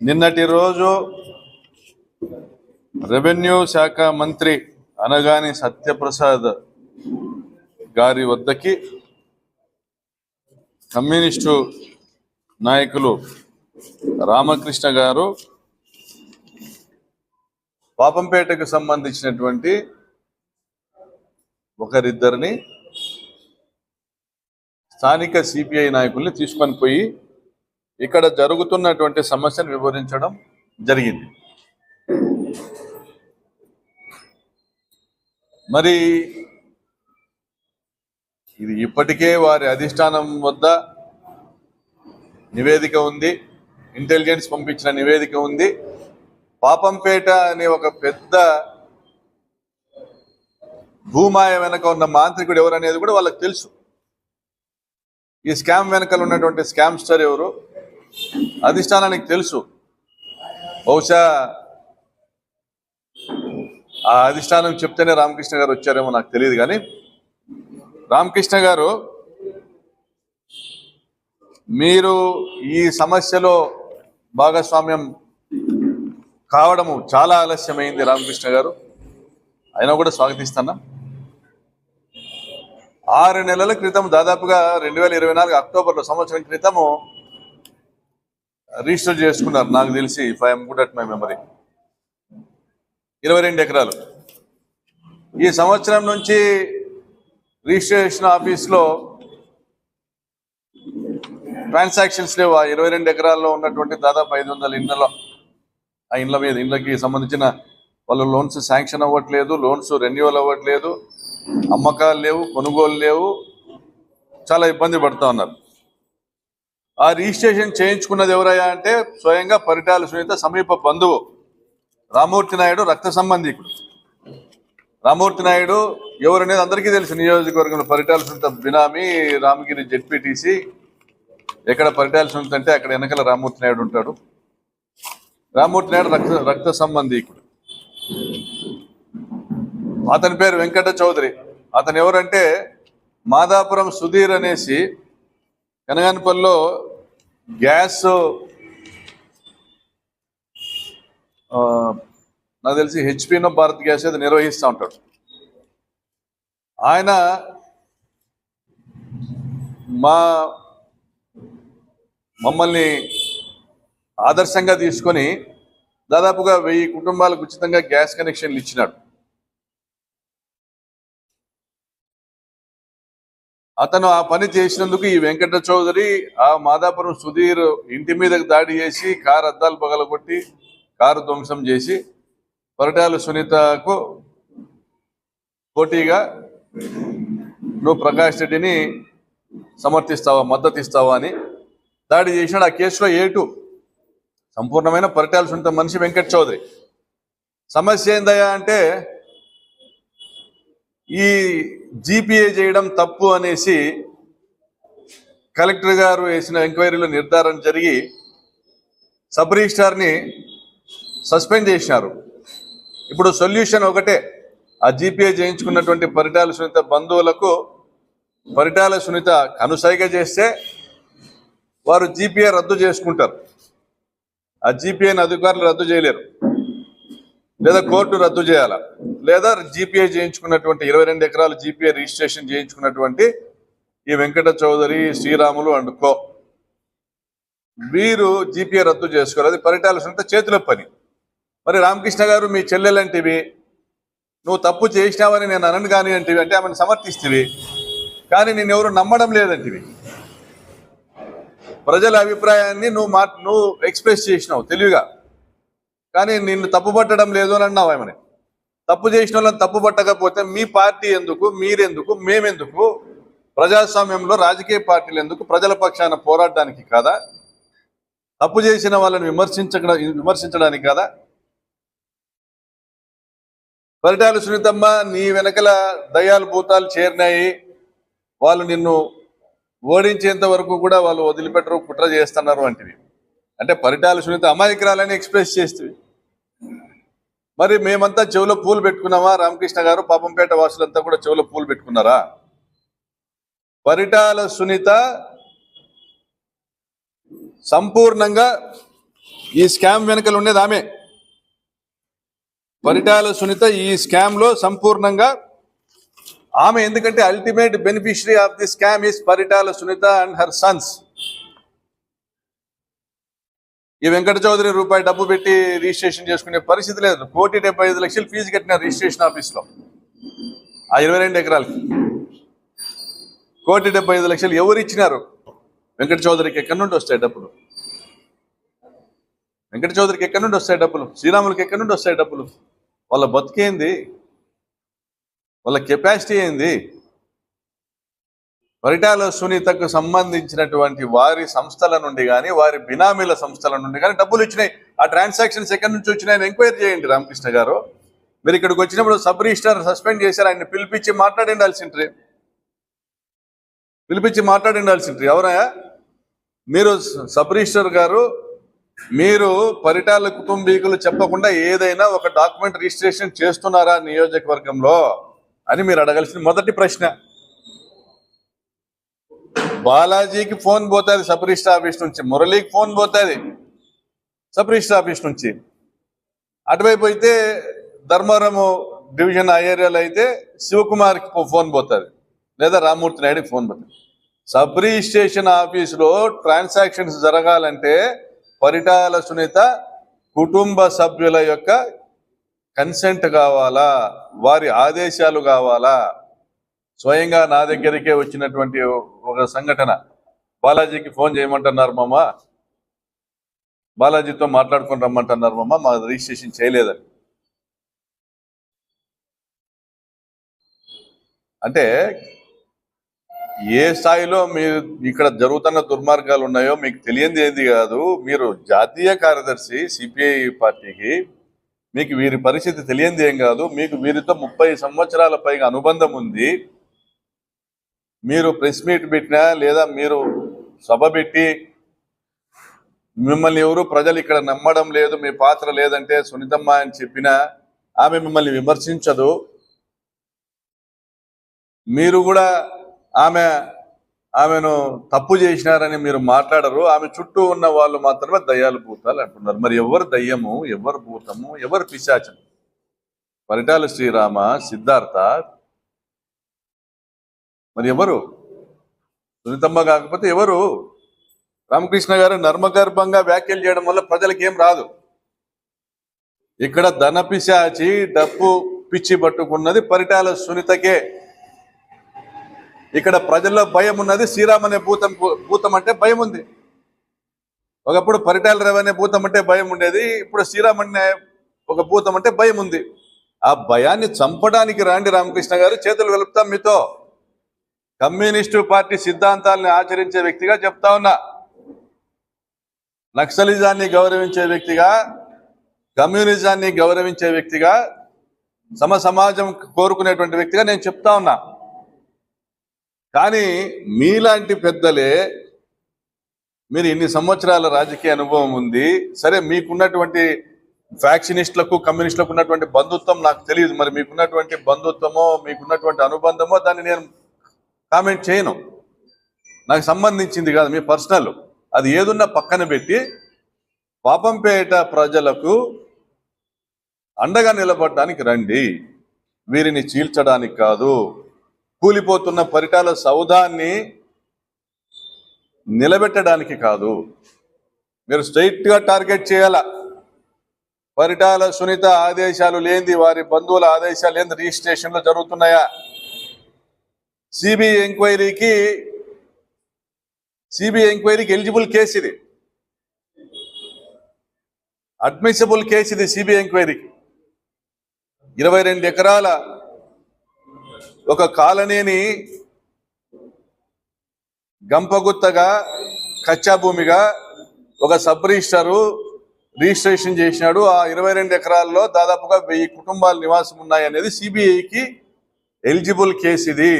నిన్నటి రోజు రెవెన్యూ శాఖ మంత్రి అనగాని సత్యప్రసాద్ గారి వద్దకి కమ్యూనిస్టు నాయకులు రామకృష్ణ గారు పాపంపేటకు సంబంధించినటువంటి ఒకరిద్దరిని స్థానిక సిపిఐ నాయకుల్ని తీసుకొని పోయి ఇక్కడ జరుగుతున్నటువంటి సమస్యను వివరించడం జరిగింది. మరి ఇది ఇప్పటికే వారి అధిష్టానం వద్ద నివేదిక ఉంది. ఇంటెలిజెన్స్ పంపించిన నివేదిక ఉంది. పాపంపేట అనే ఒక పెద్ద భూమాయ వెనక ఉన్న మాంత్రికుడు ఎవరు అనేది కూడా వాళ్ళకి తెలుసు. ఈ స్కామ్ వెనకాల ఉన్నటువంటి స్కామ్స్టర్ ఎవరు? అధిష్టానానికి తెలుసు. బహుశా ఆ అధిష్టానం చెప్తేనే రామకృష్ణ గారు వచ్చారేమో నాకు తెలియదు కానీ రామకృష్ణ గారు మీరు ఈ సమస్యలో భాగస్వామ్యం కావడము చాలా ఆలస్యమైంది రామకృష్ణ గారు. అయినా కూడా స్వాగతిస్తున్నా. ఆరు నెలల క్రితం దాదాపుగా రెండు వేల ఇరవై నాలుగు అక్టోబర్లో సంవత్సరం క్రితము రిజిస్టర్ చేసుకున్నారు. నాకు తెలిసి if I'm good at my memory ఇరవై రెండు ఎకరాలు. ఈ సంవత్సరం నుంచి రిజిస్ట్రేషన్ ఆఫీస్లో ట్రాన్సాక్షన్స్ లేవు. ఆ ఇరవై రెండు ఎకరాల్లో ఉన్నటువంటి దాదాపు ఐదు వందల ఇండ్లలో ఆ ఇండ్ల మీద ఇండ్లకి సంబంధించిన వాళ్ళు లోన్స్ శాంక్షన్ అవ్వట్లేదు లోన్స్ రెన్యువల్ అవ్వట్లేదు అమ్మకాలు లేవు కొనుగోలు లేవు. చాలా ఇబ్బంది పడుతూ ఉన్నారు. ఆ రిజిస్ట్రేషన్ చేయించుకున్నది ఎవరయ్యా అంటే స్వయంగా పరిటాల సునీత సమీప బంధువు రామూర్తి నాయుడు రక్త సంబంధికుడు. రామూర్తి నాయుడు ఎవరనేది అందరికీ తెలుసు. నియోజకవర్గంలో పరిటాల సునీత బినామీ రామగిరి జెడ్పీటీసీ. ఎక్కడ పరిటాల సునీత అంటే అక్కడ వెనకాల రామూర్తి నాయుడు ఉంటాడు. రామూర్తి నాయుడు రక్త రక్త సంబంధికుడు. అతని పేరు వెంకట చౌదరి. అతను ఎవరంటే మాదాపురం సుధీర్ అనేసి కనగానపల్లిలో గ్యాస్ ఆ, నాకు తెలిసి హెచ్పినో భారత్ గ్యాస్ అది నిర్వహిస్తూ ఉంటాడు. ఆయన మా మమ్మల్ని ఆదర్శంగా తీసుకొని దాదాపుగా వెయ్యి కుటుంబాలకు ఉచితంగా గ్యాస్ కనెక్షన్లు ఇచ్చినాడు. అతను ఆ పని చేసినందుకు ఈ వెంకట చౌదరి ఆ మాదాపురం సుధీర్ ఇంటి మీదకి దాడి చేసి కారు అద్దాలు పగలగొట్టి కారు ధ్వంసం చేసి పరిటాల సునీతకు పోటీగా నువ్వు ప్రకాష్ రెడ్డిని సమర్థిస్తావా మద్దతు ఇస్తావా అని దాడి చేసినాడు. ఆ కేసులో ఏటు? సంపూర్ణమైన పరిటాల సునీత మనిషి వెంకట చౌదరి. సమస్య ఏందయ్యా అంటే ఈ జీపీఏ చేయడం తప్పు అనేసి కలెక్టర్ గారు వేసిన ఎంక్వైరీలో నిర్ధారణ జరిగి సబ్ రిజిస్టార్ని సస్పెండ్ చేసినారు. ఇప్పుడు సొల్యూషన్ ఒకటే. ఆ జీపీఏ చేయించుకున్నటువంటి పరిటాల సునీత బంధువులకు పరిటాల సునీత కనుసైగ చేస్తే వారు జీపీఏ రద్దు చేసుకుంటారు. ఆ జీపీఏని అధికారులు రద్దు చేయలేరు. లేదా కోర్టు రద్దు చేయాలా? లేదా జీపీఏ చేయించుకున్నటువంటి ఇరవై రెండు ఎకరాలు జీపీఏ రిజిస్ట్రేషన్ చేయించుకున్నటువంటి ఈ వెంకట చౌదరి శ్రీరాములు అండ్ కో. వీరు జీపీఏ రద్దు చేసుకోరు అది పరిటాల సునీత చేతిలో పని. మరి రామకృష్ణ గారు మీ చెల్లెలంటివి నువ్వు తప్పు చేసినావని నేను అనను కానీ అంటివి అంటే ఆమెను సమర్థిస్తేవి కానీ నేను ఎవరు నమ్మడం లేదంటివి. ప్రజల అభిప్రాయాన్ని నువ్వు మా నువ్వు ఎక్స్ప్రెస్ చేసినావు తెలివిగా. కానీ నిన్ను తప్పు పట్టడం లేదు అని అన్నావు ఆమెని తప్పు చేసిన వాళ్ళని తప్పు పట్టకపోతే మీ పార్టీ ఎందుకు మీరెందుకు మేమెందుకు? ప్రజాస్వామ్యంలో రాజకీయ పార్టీలు ఎందుకు? ప్రజల పక్షాన పోరాడడానికి కాదా? తప్పు చేసిన వాళ్ళని విమర్శించ విమర్శించడానికి కాదా? పరిటాలు సునీతమ్మ నీ వెనకల దయాలు భూతాలు చేరినాయి. వాళ్ళు నిన్ను ఓడించేంత వరకు కూడా వాళ్ళు వదిలిపెట్టరు కుట్ర చేస్తున్నారు వంటివి అంటే పరిటాలు సునీత అమాయకురాలని ఎక్స్ప్రెస్ చేస్తుంది. మరి మేమంతా చెవులో పూలు పెట్టుకున్నామా? రామకృష్ణ గారు పాపంపేట వాసులంతా కూడా చెవులో పూలు పెట్టుకున్నారా? పరిటాల సునీత సంపూర్ణంగా ఈ స్కామ్ వెనకలు ఉండేది ఆమె. పరిటాల సునీత ఈ స్కామ్లో సంపూర్ణంగా ఆమె. ఎందుకంటే ultimate beneficiary of the scam is Paritala Sunitha and her sons ఈ వెంకట చౌదరి రూపాయి డబ్బు పెట్టి రిజిస్ట్రేషన్ చేసుకునే పరిస్థితి లేదు. కోటి డెబ్బై ఐదు లక్షలు ఫీజు కట్టిన రిజిస్ట్రేషన్ ఆఫీస్లో. ఆ ఇరవై రెండు ఎకరాలకి. కోటి డెబ్బై ఐదు లక్షలు ఎవరు ఇచ్చినారు? వెంకట చౌదరికి ఎక్కడి నుండి వస్తాయి డబ్బులు? వెంకట చౌదరికి ఎక్కడి నుండి వస్తాయి డబ్బులు? శ్రీరాములకి ఎక్కడి నుండి వస్తాయి డబ్బులు? వాళ్ళ బతికేంది? వాళ్ళ కెపాసిటీ ఏంది? పరిటాల సునీతకు సంబంధించినటువంటి వారి సంస్థల నుండి కానీ వారి బినామీల సంస్థల నుండి కానీ డబ్బులు ఇచ్చినాయి. ఆ ట్రాన్సాక్షన్స్ ఎక్కడి నుంచి వచ్చినాయని ఎంక్వైరీ చేయండి రామకృష్ణ గారు. మీరు ఇక్కడికి వచ్చినప్పుడు సబ్ రిజిస్టర్ సస్పెండ్ చేశారు ఆయన పిలిపించి మాట్లాడిండాల్సింట్రీ పిలిపించి మాట్లాడిండాల్సింట్రీ ఎవరయ్యా మీరు సబ్ రిజిస్టర్ గారు మీరు పరిటాల కుటుంబీకులు చెప్పకుండా ఏదైనా ఒక డాక్యుమెంట్ రిజిస్ట్రేషన్ చేస్తున్నారా నియోజకవర్గంలో అని మీరు అడగాల్సిన మొదటి ప్రశ్న. బాలాజీకి ఫోన్ పోతుంది సబ్ రిజిస్టర్ ఆఫీస్ నుంచి మురళీకి ఫోన్ పోతుంది సబ్ రిజిస్టర్ ఆఫీస్ నుంచి. అటువైపు అయితే ధర్మారము డివిజన్ ఆ ఏరియాలో అయితే శివకుమార్కి ఫోన్ పోతుంది లేదా రామ్మూర్తి నాయుడుకి ఫోన్ పోతుంది. సబ్ రిజిస్ట్రేషన్ ఆఫీసులో ట్రాన్సాక్షన్స్ జరగాలంటే పరిటాల సునీత కుటుంబ సభ్యుల యొక్క కన్సెంట్ కావాలా? వారి ఆదేశాలు కావాలా? స్వయంగా నా దగ్గరికే వచ్చినటువంటి ఒక సంఘటన. బాలాజీకి ఫోన్ చేయమంటున్నారు మామ. బాలాజీతో మాట్లాడుకొని రమ్మంటున్నారు మామ. మా రిజిస్ట్రేషన్ చేయలేదని. అంటే ఏ స్థాయిలో మీరు ఇక్కడ జరుగుతున్న దుర్మార్గాలు ఉన్నాయో మీకు తెలియంది ఏది కాదు. మీరు జాతీయ కార్యదర్శి సిపిఐ పార్టీకి మీకు వీరి పరిస్థితి తెలియంది ఏం కాదు. మీకు వీరితో ముప్పై సంవత్సరాల పైగా అనుబంధం ఉంది. మీరు ప్రెస్ మీట్ పెట్టినా లేదా మీరు సభ పెట్టి మిమ్మల్ని ఎవరు ప్రజలు ఇక్కడ నమ్మడం లేదు మీ పాత్ర లేదంటే సునీతమ్మ అని చెప్పినా ఆమె మిమ్మల్ని విమర్శించదు. మీరు కూడా ఆమె ఆమెను తప్పు చేసినారని మీరు మాట్లాడరు. ఆమె చుట్టూ ఉన్న వాళ్ళు మాత్రమే దయ్యాలు భూతాలు అంటున్నారు. మరి ఎవరు దయ్యము ఎవరు భూతము ఎవరు పిశాచము? పరిటాల శ్రీరామ సిద్ధార్థ మరి ఎవరు? సునీతమ్మ కాకపోతే ఎవరు? రామకృష్ణ గారు నర్మగర్భంగా వ్యాఖ్యలు చేయడం వల్ల ప్రజలకు ఏం రాదు. ఇక్కడ ధనపిశాచి డప్పు డబ్బు పిచ్చి పట్టుకున్నది పరిటాల సునీతకే. ఇక్కడ ప్రజల్లో భయం ఉన్నది శ్రీరామ్ అనే భూతం భూతం అంటే భయం ఉంది. ఒకప్పుడు పరిటాల రవి అనే భూతం అంటే భయం ఉండేది ఇప్పుడు శ్రీరామ్ అనే ఒక భూతం అంటే భయం ఉంది. ఆ భయాన్ని చంపడానికి రాండి రామకృష్ణ గారు చేతులు వెలుపుతాం మీతో. కమ్యూనిస్టు పార్టీ సిద్ధాంతాలను ఆచరించే వ్యక్తిగా చెప్తా ఉన్నా. నక్సలిజాన్ని గౌరవించే వ్యక్తిగా కమ్యూనిజాన్ని గౌరవించే వ్యక్తిగా సమ సమాజం కోరుకునేటువంటి వ్యక్తిగా నేను చెప్తా ఉన్నా. కానీ మీలాంటి పెద్దలే మీరు ఇన్ని సంవత్సరాల రాజకీయ అనుభవం ఉంది. సరే మీకున్నటువంటి ఫ్యాక్షనిస్టులకు కమ్యూనిస్టులకు ఉన్నటువంటి బంధుత్వం నాకు తెలియదు. మరి మీకున్నటువంటి బంధుత్వమో మీకున్నటువంటి అనుబంధమో దాన్ని నేను కామెంట్ చేయను. నాకు సంబంధించింది కాదు మీ పర్సనల్. అది ఏదున్నా పక్కన పెట్టి పాపంపేట ప్రజలకు అండగా నిలబడడానికి రండి. వీరిని చీల్చడానికి కాదు. కూలిపోతున్న పరిటాల సౌధాన్ని నిలబెట్టడానికి కాదు. మీరు స్ట్రైట్గా టార్గెట్ చేయాల? పరిటాల సునీత ఆదేశాలు లేనిది వారి బంధువుల ఆదేశాలు లేని రిజిస్ట్రేషన్లు జరుగుతున్నాయా? సిబిఐ ఎంక్వైరీకి సిబిఐ ఎంక్వైరీకి ఎలిజిబుల్ కేసు ఇది. అడ్మిసిబుల్ కేసు ఇది సిబిఐ ఎంక్వైరీకి ఇరవై రెండు ఎకరాల ఒక కాలనీని గంపగుత్తగా కచ్చా భూమిగా ఒక సబ్ రిజిస్టరు రిజిస్ట్రేషన్ చేసినాడు. ఆ ఇరవై రెండు ఎకరాల్లో దాదాపుగా వెయ్యి కుటుంబాలు నివాసం ఉన్నాయి అనేది సిబిఐకి ఎలిజిబుల్ కేసు ఇది.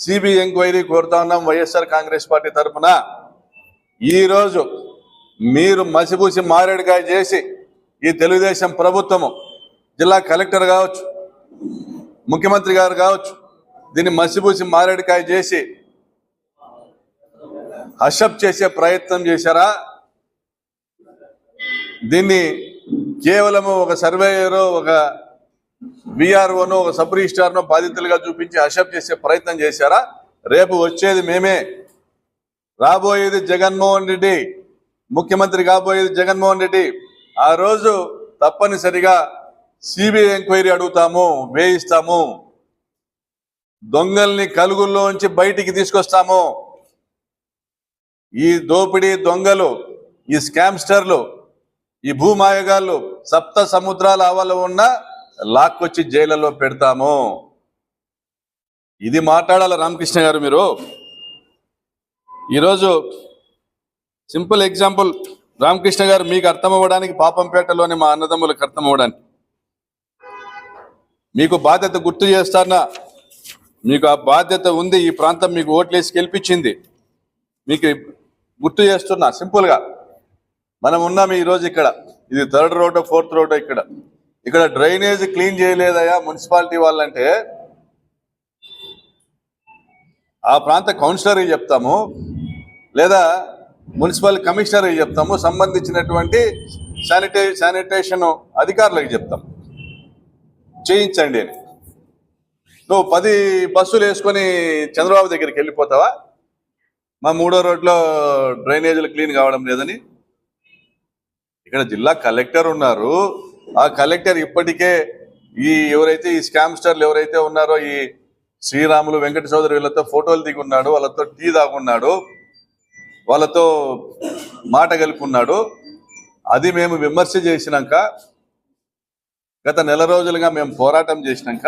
సిబిఐ ఎంక్వైరీ కోరుతా ఉన్నాం వైఎస్ఆర్ కాంగ్రెస్ పార్టీ తరఫున ఈరోజు మీరు మసిపూసి మారేడుకాయ చేసి ఈ తెలుగుదేశం ప్రభుత్వము జిల్లా కలెక్టర్ కావచ్చు ముఖ్యమంత్రి గారు కావచ్చు దీన్ని మసిపూసి మారేడుకాయ చేసి హషప్ చేసే ప్రయత్నం చేశారా? దీన్ని కేవలము ఒక సర్వేయరు ఒక విఆర్ఓను ఒక సబ్ రిజిస్ట్రార్ను బాధితులుగా చూపించి అసెప్ట్ చేసే ప్రయత్నం చేశారా? రేపు వచ్చేది మేమే. రాబోయేది జగన్మోహన్ రెడ్డి. ముఖ్యమంత్రి కాబోయేది జగన్మోహన్ రెడ్డి. ఆ రోజు తప్పనిసరిగా సిబిఐ ఎంక్వైరీ అడుగుతాము వేయిస్తాము. దొంగల్ని కలుగుల్లోంచి బయటికి తీసుకొస్తాము. ఈ దోపిడీ దొంగలు ఈ స్కామ్స్టర్లు ఈ భూమాయగాళ్ళు సప్త సముద్రాల ఆవల ఉన్న లాక్కొచ్చి జైళ్ళలో పెడతాము. ఇది మాట్లాడాలి రామకృష్ణ గారు మీరు? ఈరోజు సింపుల్ ఎగ్జాంపుల్ రామకృష్ణ గారు మీకు అర్థం అవ్వడానికి పాపంపేటలోని మా అన్నదమ్ములకు అర్థం అవ్వడానికి. మీకు బాధ్యత గుర్తు చేస్తానా? మీకు ఆ బాధ్యత ఉంది ఈ ప్రాంతం మీకు ఓట్లేసి గెలిపించింది. మీకు గుర్తు చేస్తున్నా సింపుల్గా. మనం ఉన్నాం ఈరోజు ఇక్కడ. ఇది థర్డ్ రోడ్ ఫోర్త్ రోడ్ ఇక్కడ. ఇక్కడ డ్రైనేజ్ క్లీన్ చేయలేదయా మున్సిపాలిటీ వాళ్ళంటే? ఆ ప్రాంత కౌన్సిలర్కి చెప్తాము లేదా మున్సిపల్ కమిషనర్కి చెప్తాము సంబంధించినటువంటి శానిటై శానిటేషన్ అధికారులకు చెప్తాం. చేయించండి అని. నువ్వు పది బస్సులు వేసుకొని చంద్రబాబు దగ్గరికి వెళ్ళిపోతావా? మా మూడో రోడ్లో డ్రైనేజీలు క్లీన్ కావడం లేదని. ఇక్కడ జిల్లా కలెక్టర్ ఉన్నారు ఆ కలెక్టర్ ఇప్పటికే ఈ ఎవరైతే ఈ స్కామ్స్టర్లు ఎవరైతే ఉన్నారో ఈ శ్రీరాములు వెంకట చౌదరి వీళ్ళతో ఫోటోలు దిగున్నాడు వాళ్ళతో టీ తాగున్నాడు వాళ్ళతో మాట కలుపుకున్నాడు అది మేము విమర్శ చేసినాక గత నెల రోజులుగా మేము పోరాటం చేసినాక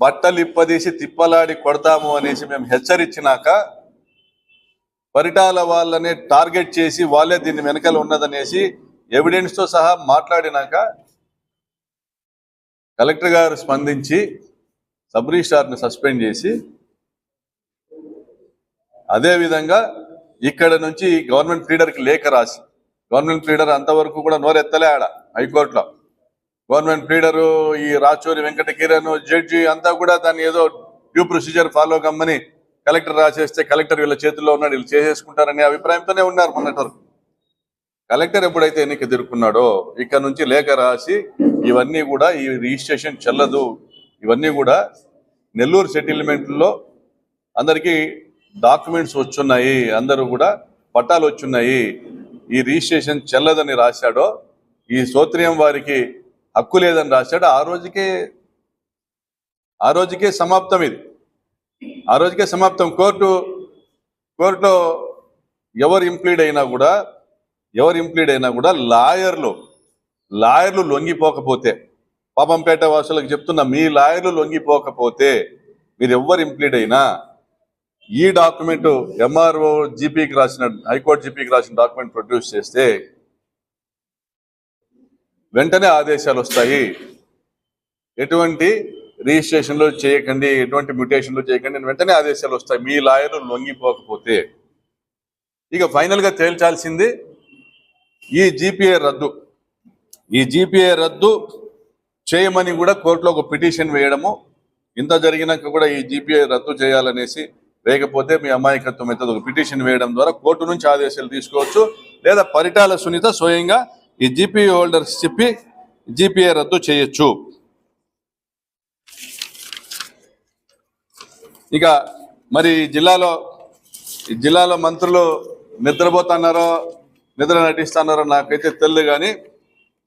బట్టలు ఇప్పదీసి తిప్పలాడి కొడతాము అనేసి మేము హెచ్చరించినాక పరిటాల వాళ్ళనే టార్గెట్ చేసి వాళ్ళే దీన్ని వెనకాల ఉన్నదనేసి ఎవిడెన్స్తో సహా మాట్లాడినాక కలెక్టర్ గారు స్పందించి సబ్ రిజిస్ట్రార్ని సస్పెండ్ చేసి అదే విధంగా ఇక్కడ నుంచి గవర్నమెంట్ లీడర్కి లేఖ రాసి గవర్నమెంట్ లీడర్ అంతవరకు కూడా నోరెత్తలే ఆడ హైకోర్టులో. గవర్నమెంట్ లీడరు ఈ రాచూరి వెంకట కిరణ్ జడ్జి అంతా కూడా దాన్ని ఏదో డ్యూ ప్రొసీజర్ ఫాలో కమ్మని కలెక్టర్ రాసేస్తే కలెక్టర్ వీళ్ళ చేతుల్లో ఉన్నాడు వీళ్ళు చేసేసుకుంటారనే అభిప్రాయంతోనే ఉన్నారు మొన్నటి వరకు. కలెక్టర్ ఎప్పుడైతే ఎన్నిక తిరుక్కున్నాడో ఇక్కడ నుంచి లేఖ రాసి ఇవన్నీ కూడా ఈ రిజిస్ట్రేషన్ చెల్లదు. ఇవన్నీ కూడా నెల్లూరు సెటిల్మెంట్లో అందరికీ డాక్యుమెంట్స్ వచ్చున్నాయి. అందరూ కూడా పట్టాలు వచ్చున్నాయి. ఈ రిజిస్ట్రేషన్ చెల్లదని రాశాడో ఈ సోత్రియం వారికి హక్కు లేదని రాశాడు ఆ రోజుకే ఆ రోజుకే సమాప్తం ఇది. ఆ రోజుకే సమాప్తం. కోర్టు కోర్టులో ఎవరు ఇంప్లీడ్ అయినా కూడా ఎవరు ఇంప్లీడ్ అయినా కూడా లాయర్లు లాయర్లు లొంగిపోకపోతే పాపంపేట వాసులకు చెప్తున్నా మీ లాయర్లు లొంగిపోకపోతే మీరు ఎవరు ఇంప్లీడ్ అయినా ఈ డాక్యుమెంట్ ఎంఆర్ఓ జీపీకి రాసిన హైకోర్టు జీపీకి రాసిన డాక్యుమెంట్ ప్రొడ్యూస్ చేస్తే వెంటనే ఆదేశాలు వస్తాయి. ఎటువంటి రిజిస్ట్రేషన్లు చేయకండి ఎటువంటి మ్యూటేషన్లు చేయకండి వెంటనే ఆదేశాలు వస్తాయి. మీ లాయర్లు లొంగిపోకపోతే. ఇక ఫైనల్గా తేల్చాల్సింది ఈ జీపీఏ రద్దు. ఈ జీపీఏ రద్దు చేయమని కూడా కోర్టులో ఒక పిటిషన్ వేయడము. ఇంత జరిగినాక కూడా ఈ జీపీఏ రద్దు చేయాలనేసి లేకపోతే మీ అమాయకత్వం అయితే ఒక పిటిషన్ వేయడం ద్వారా కోర్టు నుంచి ఆదేశాలు తీసుకోవచ్చు. లేదా పరిటాల సునీత స్వయంగా ఈ జీపీఏ హోల్డర్స్ చెప్పి జీపీఏ రద్దు చేయొచ్చు. ఇక మరి ఈ జిల్లాలో ఈ జిల్లాలో మంత్రులు నిద్రపోతున్నారో నిద్ర నటిస్తున్నారో నాకైతే తెలియదు కానీ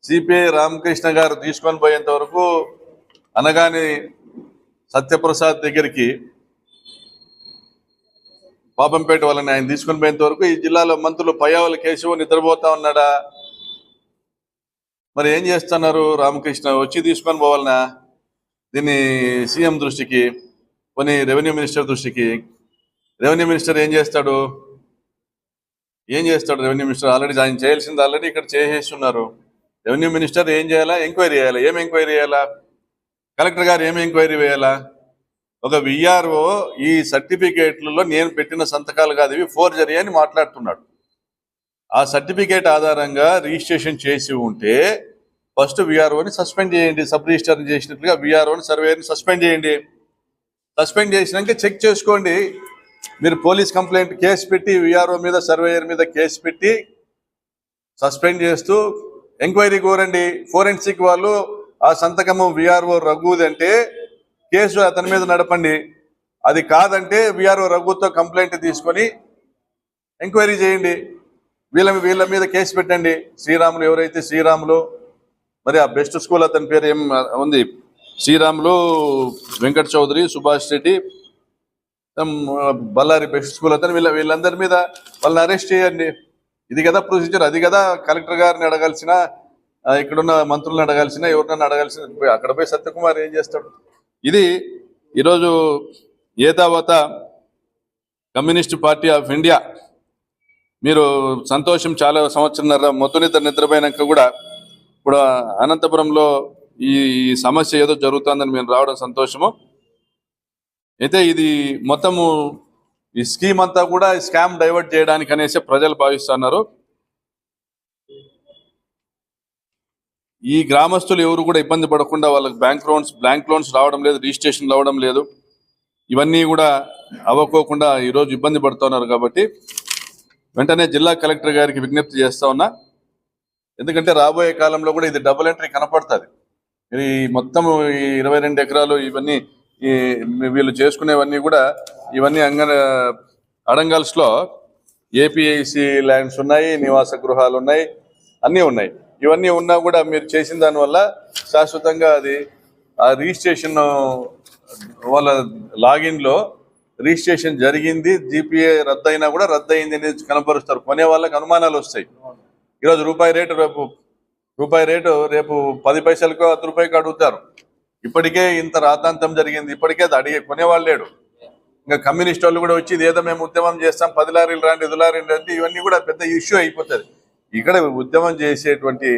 సిపిఐ రామకృష్ణ గారు తీసుకొని పోయేంత వరకు అనగాని సత్యప్రసాద్ దగ్గరికి పాపంపేట వాళ్ళని ఆయన తీసుకొని పోయేంత వరకు ఈ జిల్లాలో మంత్రులు పయ్యావల కేశవ నిద్రపోతా ఉన్నాడా? మరి ఏం చేస్తున్నారు రామకృష్ణ? వచ్చి తీసుకొని పోవాలనా? దీన్ని సీఎం దృష్టికి కొన్ని రెవెన్యూ మినిస్టర్ దృష్టికి. రెవెన్యూ మినిస్టర్ ఏం చేస్తాడు? ఏం చేస్తాడు రెవెన్యూ మినిస్టర్? ఆల్రెడీ ఆయన చేయాల్సింది ఆల్రెడీ ఇక్కడ చేసేసి ఉన్నారు రెవెన్యూ మినిస్టర్ ఏం చేయాలా? ఎంక్వైరీ చేయాలా? ఏం ఎంక్వైరీ చేయాలా? కలెక్టర్ గారు ఏం ఎంక్వైరీ వేయాలా? ఒక విఆర్ఓ ఈ సర్టిఫికేట్లలో నేను పెట్టిన సంతకాలు కాదు ఇవి ఫోర్జరీ అని మాట్లాడుతున్నాడు. ఆ సర్టిఫికేట్ ఆధారంగా రిజిస్ట్రేషన్ చేసి ఉంటే ఫస్ట్ విఆర్ఓని సస్పెండ్ చేయండి. సబ్ రిజిస్టర్ చేసినట్లుగా విఆర్ఓని సర్వేని సస్పెండ్ చేయండి. సస్పెండ్ చేసినాక చెక్ చేసుకోండి. మీరు పోలీస్ కంప్లైంట్ కేసు పెట్టి విఆర్ఓ మీద సర్వేయర్ మీద కేసు పెట్టి సస్పెండ్ చేస్తూ ఎంక్వైరీ కోరండి. ఫోరెన్సిక్ వాళ్ళు ఆ సంతకము విఆర్ఓ రఘుది అంటే కేసు అతని మీద నడపండి. అది కాదంటే విఆర్ఓ రఘుతో కంప్లైంట్ తీసుకొని ఎంక్వైరీ చేయండి. వీళ్ళ వీళ్ళ మీద కేసు పెట్టండి. శ్రీరాములు ఎవరైతే శ్రీరాములు మరి ఆ బెస్ట్ స్కూల్ అతని పేరు ఏం ఉంది? శ్రీరాములు వెంకట చౌదరి సుభాష్ రెడ్డి బళ్ళారి స్కూల్ అతను వీళ్ళ వీళ్ళందరి మీద వాళ్ళని అరెస్ట్ చేయండి. ఇది కదా ప్రొసీజర్ అది కదా కలెక్టర్ గారిని అడగాల్సిన ఇక్కడున్న మంత్రులను అడగాల్సిన ఎవరినన్నా అడగాల్సిన పోయి అక్కడ పోయి సత్యకుమార్ ఏం చేస్తాడు? ఇది ఈరోజు ఏతావత కమ్యూనిస్ట్ పార్టీ ఆఫ్ ఇండియా. మీరు సంతోషం చాలా సంవత్సరంన్నర మొత్తం నిద్ర నిద్రపోయినాక కూడా ఇప్పుడు అనంతపురంలో ఈ సమస్య ఏదో జరుగుతుందని మేము రావడం సంతోషము. అయితే ఇది మొత్తము ఈ స్కీమ్ అంతా కూడా స్కామ్ డైవర్ట్ చేయడానికి అనేసి ప్రజలు భావిస్తున్నారు. ఈ గ్రామస్తులు ఎవరు కూడా ఇబ్బంది పడకుండా వాళ్ళకి బ్యాంక్ లోన్స్ బ్యాంక్ లోన్స్ రావడం లేదు రిజిస్ట్రేషన్ రావడం లేదు. ఇవన్నీ కూడా అవ్వకోకుండా ఈరోజు ఇబ్బంది పడుతున్నారు కాబట్టి వెంటనే జిల్లా కలెక్టర్ గారికి విజ్ఞప్తి చేస్తా ఉన్నా. ఎందుకంటే రాబోయే కాలంలో కూడా ఇది డబుల్ ఎంట్రీ కనపడుతుంది. ఇది మొత్తం ఈ ఇరవై రెండు ఎకరాలు ఇవన్నీ ఈ వీళ్ళు చేసుకునేవన్నీ కూడా ఇవన్నీ అంగన అడంగల్స్లో ఏపీఐసి ల్యాండ్స్ ఉన్నాయి నివాస గృహాలు ఉన్నాయి అన్నీ ఉన్నాయి. ఇవన్నీ ఉన్నా కూడా మీరు చేసిన దానివల్ల శాశ్వతంగా అది ఆ రిజిస్ట్రేషన్ వాళ్ళ లాగిన్లో రిజిస్ట్రేషన్ జరిగింది జీపీఏ రద్దు అయినా కూడా రద్దు అయింది అనేది కనపరుస్తారు. కొనే వాళ్ళకి అనుమానాలు వస్తాయి. ఈరోజు రూపాయి రేటు రేపు రూపాయి రేటు రేపు పది పైసలకు హత్తు రూపాయికి అడుగుతారు. ఇప్పటికే ఇంత రాతాంతం జరిగింది. ఇప్పటికే అది అడిగే కొనేవాళ్ళు లేడు ఇంకా కమ్యూనిస్ట్ వాళ్ళు కూడా వచ్చి ఇదేదో మేము ఉద్యమం చేస్తాం పది లారీలు రాండి ఇది లారీలు రండి ఇవన్నీ కూడా పెద్ద ఇష్యూ అయిపోతుంది. ఇక్కడ ఉద్యమం చేసేటువంటి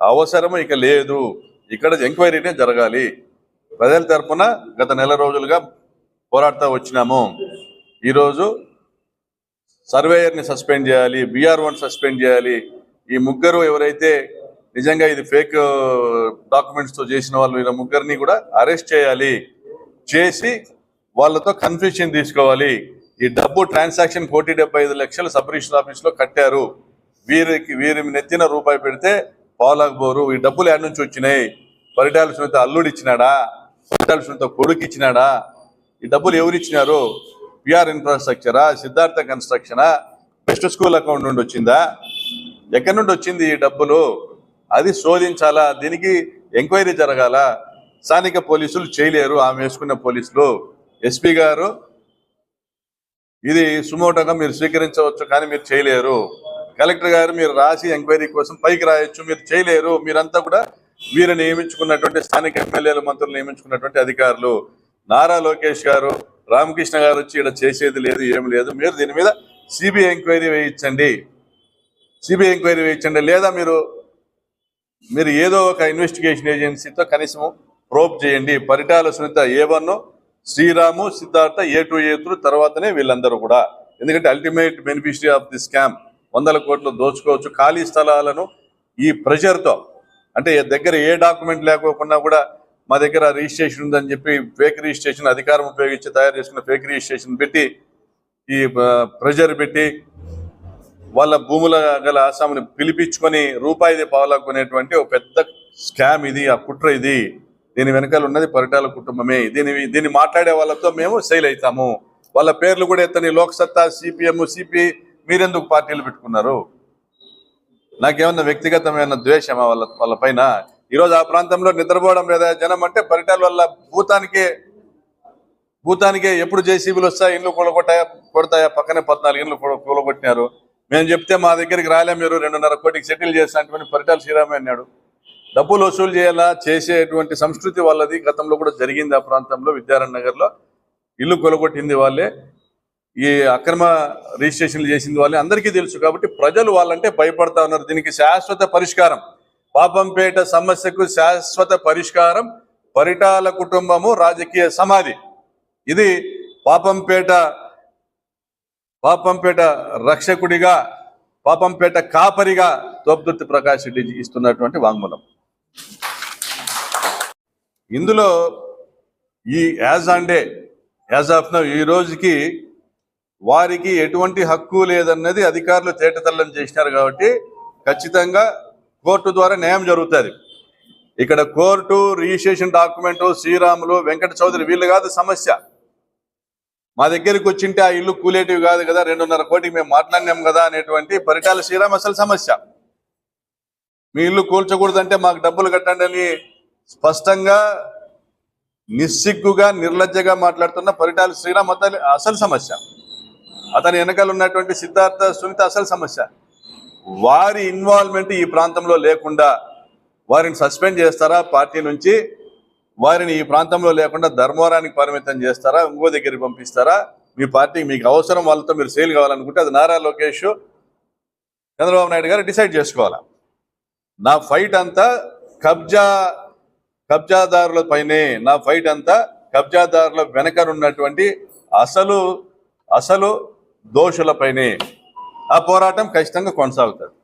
అవసరం ఇక లేదు. ఇక్కడ ఎంక్వైరీనే జరగాలి. ప్రజల తరఫున గత నెల రోజులుగా పోరాడుతూ వచ్చినాము. ఈరోజు సర్వేయర్ని సస్పెండ్ చేయాలి బీఆర్ వన్ సస్పెండ్ చేయాలి. ఈ ముగ్గురు ఎవరైతే నిజంగా ఇది ఫేక్ డాక్యుమెంట్స్తో చేసిన వాళ్ళు వీళ్ళ ముగ్గురిని కూడా అరెస్ట్ చేయాలి. చేసి వాళ్ళతో కన్ఫ్యూషన్ తీసుకోవాలి. ఈ డబ్బు ట్రాన్సాక్షన్ కోటి డెబ్బై ఐదు లక్షలు సబ్ రిజిస్టర్ కట్టారు. వీరికి వీరి నెత్తిన రూపాయి పెడితే పావులకు ఈ డబ్బులు ఎక్కడి నుంచి వచ్చినాయి. పరిటాల సునీత అల్లుడు ఇచ్చినాడా? పరిటాల సునీత కొడుకు ఇచ్చినాడా? ఈ డబ్బులు ఎవరు ఇచ్చినారు? పిఆర్ ఇన్ఫ్రాస్ట్రక్చరా సిద్ధార్థ కన్స్ట్రక్షనా బెస్ట్ స్కూల్ అకౌంట్ నుండి వచ్చిందా? ఎక్కడి నుండి వచ్చింది ఈ డబ్బులు? అది శోధించాలా? దీనికి ఎంక్వైరీ జరగాల? స్థానిక పోలీసులు చేయలేరు. ఆమె వేసుకున్న పోలీసులు. ఎస్పీ గారు ఇది సుమోటంగా మీరు స్వీకరించవచ్చు కానీ మీరు చేయలేరు. కలెక్టర్ గారు మీరు రాసి ఎంక్వైరీ కోసం పైకి రాయొచ్చు. మీరు చేయలేరు. మీరంతా కూడా వీరు నియమించుకున్నటువంటి స్థానిక ఎమ్మెల్యేలు మంత్రులు నియమించుకున్నటువంటి అధికారులు. నారా లోకేష్ గారు రామకృష్ణ గారు వచ్చి ఇక్కడ చేసేది లేదు ఏమి లేదు. మీరు దీని మీద సిబిఐ ఎంక్వైరీ వేయించండి. సిబిఐ ఎంక్వైరీ వేయించండి. లేదా మీరు మీరు ఏదో ఒక ఇన్వెస్టిగేషన్ ఏజెన్సీతో కనీసం ప్రోప్ చేయండి. Paritala Sunitha A one Sriramu Siddhartha A two A three తర్వాతనే వీళ్ళందరూ కూడా. ఎందుకంటే ultimate beneficiary of the scam వందల కోట్లు దోచుకోవచ్చు. ఖాళీ స్థలాలను ఈ ప్రెషర్తో అంటే దగ్గర ఏ డాక్యుమెంట్ లేకోకుండా కూడా మా దగ్గర రిజిస్ట్రేషన్ ఉందని చెప్పి ఫేక్ రిజిస్ట్రేషన్ అధికారం ఉపయోగించి తయారు చేసుకున్న ఫేక్ రిజిస్ట్రేషన్ పెట్టి ఈ ప్రెషర్ పెట్టి వాళ్ళ భూముల గల ఆసాముని పిలిపించుకొని రూపాయిది పావలా ఒక పెద్ద స్కామ్ ఇది ఆ కుట్ర ఇది. దీని వెనకాల ఉన్నది పరిటాల కుటుంబమే. దీని దీన్ని మాట్లాడే వాళ్ళతో మేము సెయిల్ అవుతాము. వాళ్ళ పేర్లు కూడా ఎత్తని లోక్సత్తా సిపిఎం సిపి మీరెందుకు పార్టీలు పెట్టుకున్నారు? నాకేమన్నా వ్యక్తిగతమైన ద్వేషమా వాళ్ళ వాళ్ళ పైన? ఈరోజు ఆ ప్రాంతంలో నిద్రపోవడం లేదా జనం అంటే పరిటాల వల్ల భూతానికే భూతానికే ఎప్పుడు జేసీబీలు వస్తాయి ఇండ్లు కూలగొట్టాయా కొడతాయా పక్కనే పద్నాలుగు ఇండ్లు కూలగొట్టినారు. మేము చెప్తే మా దగ్గరికి రాలే మీరు రెండున్నర కోటికి సెటిల్ చేసినటువంటి పరిటాల శ్రీరామే అన్నాడు. డబ్బులు వసూలు చేయాలా? చేసేటువంటి సంస్కృతి వాళ్ళది. గతంలో కూడా జరిగింది ఆ ప్రాంతంలో విద్యారాయణ నగర్లో. ఇల్లు కొలగొట్టింది వాళ్ళే. ఈ అక్రమ రిజిస్ట్రేషన్లు చేసింది వాళ్ళే. అందరికీ తెలుసు కాబట్టి ప్రజలు వాళ్ళంటే భయపడతా ఉన్నారు. దీనికి శాశ్వత పరిష్కారం. పాపంపేట సమస్యకు శాశ్వత పరిష్కారం పరిటాల కుటుంబము రాజకీయ సమాధి. ఇది పాపంపేట పాపంపేట రక్షకుడిగా పాపంపేట కాపరిగా తోపుదుర్తి ప్రకాష్ రెడ్డి ఇస్తున్నటువంటి వాంగ్మూలం. ఇందులో ఈ as on day as of now ఈ రోజుకి వారికి ఎటువంటి హక్కు లేదన్నది అధికారులు తేటతల్లం చేసినారు కాబట్టి ఖచ్చితంగా కోర్టు ద్వారా న్యాయం జరుగుతుంది. ఇక్కడ court registration document Sriramulu Venkata Chowdary వీళ్ళు కాదు సమస్య. మా దగ్గరికి వచ్చింటే ఆ ఇల్లు కూలేటివి కాదు కదా రెండున్నర కోటికి మేము మాట్లాడినాం కదా అనేటువంటి పరిటాల శ్రీరామ్ అసలు సమస్య. మీ ఇల్లు కూల్చకూడదంటే మాకు డబ్బులు కట్టండి అని స్పష్టంగా నిస్సిగ్గుగా నిర్లజ్జగా మాట్లాడుతున్న పరిటాల శ్రీరామ్ అతని అసలు సమస్య. అతని వెనకాల ఉన్నటువంటి సిద్ధార్థ సునీత అసలు సమస్య. వారి ఇన్వాల్వ్మెంట్ ఈ ప్రాంతంలో లేకుండా వారిని సస్పెండ్ చేస్తారా? పార్టీ నుంచి వారిని ఈ ప్రాంతంలో లేకుండా ధర్మవరానికి పరిమితం చేస్తారా? ఇంకో దగ్గరికి పంపిస్తారా? మీ పార్టీకి మీకు అవసరం వాళ్ళతో మీరు సేల్ కావాలనుకుంటే అది నారా లోకేష్ చంద్రబాబు నాయుడు గారు డిసైడ్ చేసుకోవాలా? నా ఫైట్ అంతా కబ్జా కబ్జాదారుల పైనే నా ఫైట్ అంతా కబ్జాదారుల వెనకనున్నటువంటి అసలు అసలు దోషులపైనే ఆ పోరాటం ఖచ్చితంగా కొనసాగుతుంది.